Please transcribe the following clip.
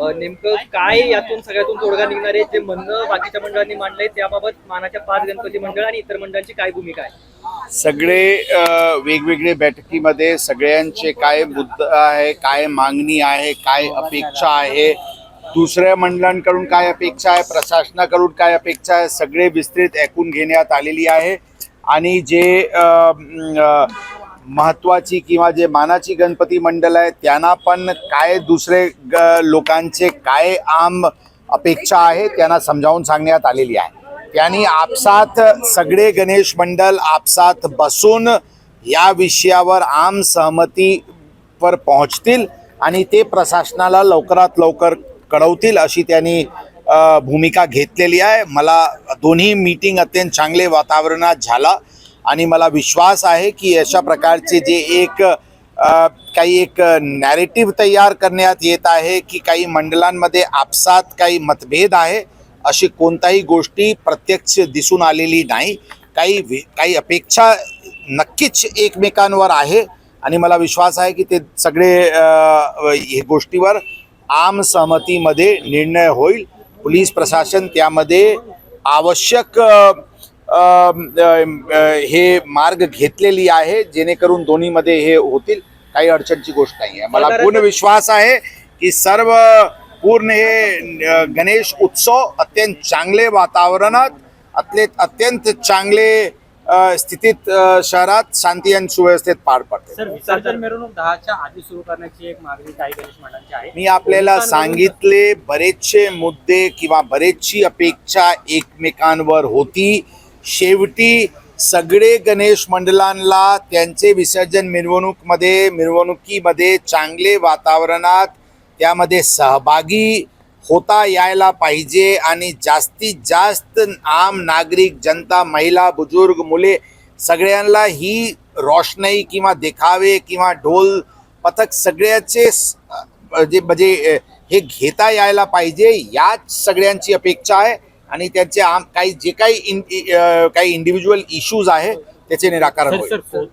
नेमकं काय यातून सगळ्यातून तोडगा निघणार आहे जे म्हणणं बाकीच्या मंडळांनी मांडलंय त्याबाबत मानाच्या पाच गणपती मंडळ आणि इतर मंडळांची काय भूमिका आहे? सगळे वेगवेगळे बैठकीमध्ये सगळ्यांचे काय मुद्दा आहे काय मागणी आहे काय अपेक्षा आहे दुसऱ्या मंडळांकडून काय अपेक्षा आहे प्रशासनाकडून काय अपेक्षा आहे सगळे विस्तृत ऐकून घेण्यात आलेली आहे. आणि जे महत्त्वाची महत्वाची किंवा जे मानाची गणपती मंडळ आहे त्यांना पण काय दुसरे ग- लोकांचे काय आम अपेक्षा आहे त्यांना समजावून सांगण्यात आलेली आहे. त्यांनी आपसात सगळे गणेश मंडळ आपसात बसून या विषयावर आम सहमतीवर पोहोचतील आणि ते प्रशासनाला लवकरात लवकर कळवतील अशी त्यांनी भूमिका घेतलेली आहे. मला दोन्ही मीटिंग अत्यंत चांगले वातावरणात झाला. आणि मला विश्वास आहे की अशा प्रकारचे जे एक काही एक नॅरेटिव्ह तयार करण्यात येत आहे की काही मंडळांमध्ये आपसात काही मतभेद आहे अशी कोणताही गोष्टी प्रत्यक्ष दिसून आलेली नाही. काही काही अपेक्षा नक्कीच एकमेकांवर आहे आणि मला विश्वास आहे की ते सगळे हे गोष्टीवर आम सहमतीमध्ये निर्णय होईल. पोलीस प्रशासन त्यामध्ये आवश्यक हे मार्ग घेतलेली आहे जेणेकरून दोन्हीमध्ये हे होतील. काही अडचणची गोष्ट नाही आहे मला पूर्ण विश्वास आहे की सर्व पूर्ण हे गणेश उत्सव अत्यंत चांगले वातावरणात अत्यंत अत्यंत चांगले स्थितीत शहरात शांती आणि सुव्यवस्थेत पार पडते. सर विसर्जन मिरवणूक दहाच्या आधी सुरू करण्याची एक मागणी काही गणेश मंडळांची आहे. मी आपल्याला सांगितले बरेचसे मुद्दे किंवा बरेचशी अपेक्षा एकमेकांवर होती. शेवटी सगळे गणेश मंडळांना त्यांचे विसर्जन मिरवणूकमध्ये मिरवणुकीमध्ये चांगले वातावरणात त्यामध्ये सहभागी होता यायला पाहिजे आणि जास्तीत जास्त आम नागरिक जनता महिला बुजुर्ग मुले सगळ्यांना ही रोषणाई किंवा देखावे किंवा ढोल पथक सगळ्याचे जे म्हणजे, म्हणजे हे घेता यायला पाहिजे याच सगळ्यांची अपेक्षा आहे. आणि त्यांचे आम काही जे काही इन काही इंडिव्हिज्युअल इश्यूज आहे त्याचे निराकरण होईल.